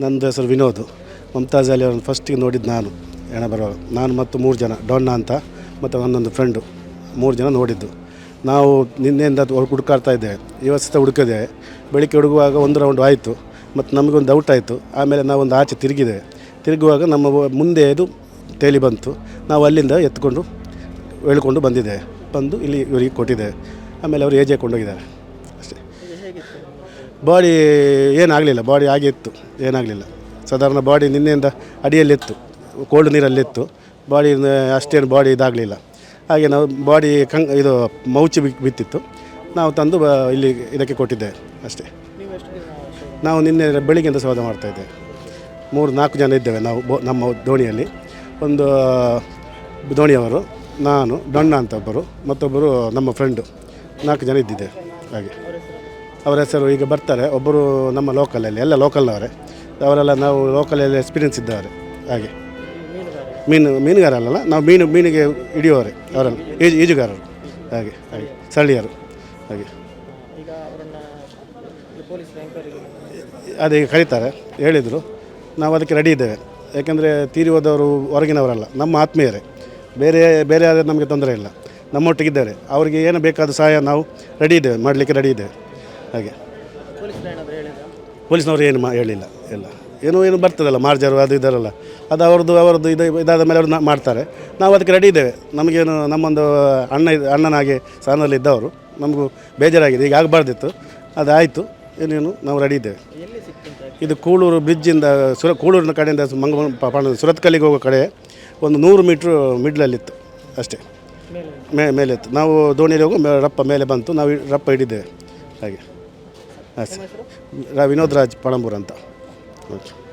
ನಂದು ಹೆಸರು ವಿನೋದ್. ಮಮತಾಜ್ ಅಲಿ ಅವ್ರನ್ನ ಫಸ್ಟಿಗೆ ನೋಡಿದ್ದು ನಾನು. ಹೆಣ ಬರುವಾಗ. ನಾನು ಮತ್ತು ಮೂರು ಜನ ಡೊಣ್ಣ ಅಂತ ಮತ್ತು ನನ್ನೊಂದು ಫ್ರೆಂಡು ಮೂರು ಜನ ನೋಡಿದ್ದು. ನಾವು ನಿನ್ನೆಯಿಂದ ಹುಡುಕಾಡ್ತಾ ಇದ್ದೇವೆ ಇವತ್ತು ಸಹ ಹುಡುಕಿದೆ. ಬೆಳಿಗ್ಗೆ ಹುಡುಗುವಾಗ ಒಂದು ರೌಂಡ್ ಆಯಿತು. ಮತ್ತು ನಮಗೊಂದು ಡೌಟ್ ಆಯಿತು. ಆಮೇಲೆ ನಾವೊಂದು ಆಚೆ ತಿರುಗಿದೆ. ತಿರುಗುವಾಗ ನಮ್ಮ ಮುಂದೆ ಇದು ತೇಲಿ ಬಂತು. ನಾವು ಅಲ್ಲಿಂದ ಎತ್ಕೊಂಡು ಹೇಳ್ಕೊಂಡು ಬಂದಿದ್ದೆ. ಬಂದು ಇಲ್ಲಿ ಇವರಿಗೆ ಕೊಟ್ಟಿದ್ದೇವೆ ಆಮೇಲೆ ಅವರು ಏಜೆ ಕೊಂಡೋಗಿದ್ದಾರೆ ಬಾಡಿ ಏನಾಗಲಿಲ್ಲ ಬಾಡಿ ಹಾಗೆ ಇತ್ತು, ಏನಾಗಲಿಲ್ಲ. ಸಾಧಾರಣ ಬಾಡಿ ನಿನ್ನೆಯಿಂದ ಅಡಿಯಲ್ಲಿತ್ತು ಕೋಲ್ಡ್ ನೀರಲ್ಲಿತ್ತು ಬಾಡಿ ಅಷ್ಟೇನು ಬಾಡಿ ಇದಾಗಲಿಲ್ಲ. ಹಾಗೆ ನಾವು ಬಾಡಿ ಕಂಗ್, ಇದು ಮೌಚಿ ಬಿತ್ತಿತ್ತು. ನಾವು ತಂದು ಇಲ್ಲಿ ಇದಕ್ಕೆ ಕೊಟ್ಟಿದ್ದೆ ಅಷ್ಟೇ. ನಾವು ನಿನ್ನೆ ಬೆಳಿಗ್ಗೆಯಿಂದ ಶೋಧ ಮಾಡ್ತಾಯಿದ್ದೆ ಮೂರು, ನಾಲ್ಕು ಜನ ಇದ್ದೇವೆ ನಾವು, ಬೋ, ನಮ್ಮ ದೋಣಿಯಲ್ಲಿ. ಒಂದು, ದೋಣಿಯವರು, ನಾನು ಡೊಣ್ಣ ಅಂತ ಒಬ್ಬರು, ಮತ್ತೊಬ್ಬರು ನಮ್ಮ ಫ್ರೆಂಡು ನಾಲ್ಕು ಜನ ಇದ್ದಿದ್ದೆ ಹಾಗೆ. ಅವರ ಹೆಸರು ಈಗ ಬರ್ತಾರೆ. ಒಬ್ಬರು ನಮ್ಮ ಲೋಕಲಲ್ಲಿ ಎಲ್ಲ ಲೋಕಲ್ನವರೇ ಅವರೆಲ್ಲ ನಾವು ಲೋಕಲಲ್ಲಿ ಎಕ್ಸ್ಪೀರಿಯನ್ಸ್ ಇದ್ದವರೆ. ಹಾಗೆ. ಮೀನು ಮೀನುಗಾರಲ್ಲ ನಾವು ಮೀನು, ಮೀನಿಗೆ ಹಿಡಿಯೋರೆ ಅವರಲ್ಲ ಈಜು ಈಜುಗಾರರು. ಹಾಗೆ ಹಾಗೆ, ಸ್ಥಳೀಯರು. ಹಾಗೆ. ಅದೇ ಕರೀತಾರೆ, ಹೇಳಿದರು. ನಾವು ಅದಕ್ಕೆ ರೆಡಿ ಇದ್ದೇವೆ. ಯಾಕೆಂದರೆ ತೀರಿ ಹೋದವರು ಹೊರಗಿನವರಲ್ಲ, ನಮ್ಮ ಆತ್ಮೀಯರೇ. ಬೇರೆ ಬೇರೆ ಆದರೆ ನಮಗೆ ತೊಂದರೆ ಇಲ್ಲ. ನಮ್ಮೊಟ್ಟಿಗಿದ್ದಾರೆ. ಅವರಿಗೆ ಏನು ಬೇಕಾದ ಸಹಾಯ ನಾವು ರೆಡಿ ಇದ್ದೇವೆ, ಮಾಡಲಿಕ್ಕೆ ರೆಡಿ ಇದ್ದೇವೆ. ಹಾಗೆ. ಪೊಲೀಸ್ನವ್ರು ಏನು ಮಾ ಹೇಳಿಲ್ಲ ಎಲ್ಲ ಏನೋ ಏನು ಬರ್ತದಲ್ಲ ಮಾರ್ಜರು ಅದು ಇದರಲ್ಲ. ಅದು ಅವ್ರದ್ದು ಅವರದ್ದು ಇದು ಇದಾದ ಮೇಲೆ ಅವ್ರು ಮಾಡ್ತಾರೆ. ನಾವು ಅದಕ್ಕೆ ರೆಡಿ ಇದ್ದೇವೆ. ನಮಗೇನು ನಮ್ಮೊಂದು ಅಣ್ಣ ಇದ್- ಅಣ್ಣನಾಗಿ ಸ್ಥಾನದಲ್ಲಿ ಇದ್ದವರು. ನಮಗೂ ಬೇಜಾರಾಗಿದೆ. ಈಗ ಆಗಬಾರ್ದಿತ್ತು. ಅದಾಯಿತು. ಆಯಿತು ಏನೇನು ನಾವು ರೆಡಿ ಇದ್ದೇವೆ. ಇದು ಕೂಳೂರು ಬ್ರಿಡ್ಜಿಂದ ಸುರ ಕೂಳೂರಿನ ಕಡೆಯಿಂದ ಮಂಗ ಸುರತ್ಕಲ್ಲಿಗೆ ಹೋಗೋ ಕಡೆ ಒಂದು ನೂರು ಮೀಟ್ರ್ ಮಿಡ್ಲಲ್ಲಿತ್ತು ಅಷ್ಟೇ. ಮೇ ಮೇಲೆ ಇತ್ತು ನಾವು ದೋಣಿಯಲ್ಲಿ ಹೋಗೋ ರಪ್ಪ ಮೇಲೆ ಬಂತು. ನಾವು ರಪ್ಪ ಹಿಡಿದ್ದೇವೆ. ಹಾಗೆ. ಅಷ್ಟೇ ಸರ್. ವಿನೋದ್ ರಾಜ್ ಪಣಂಬೂರ್ ಅಂತ. ಓಕೆ.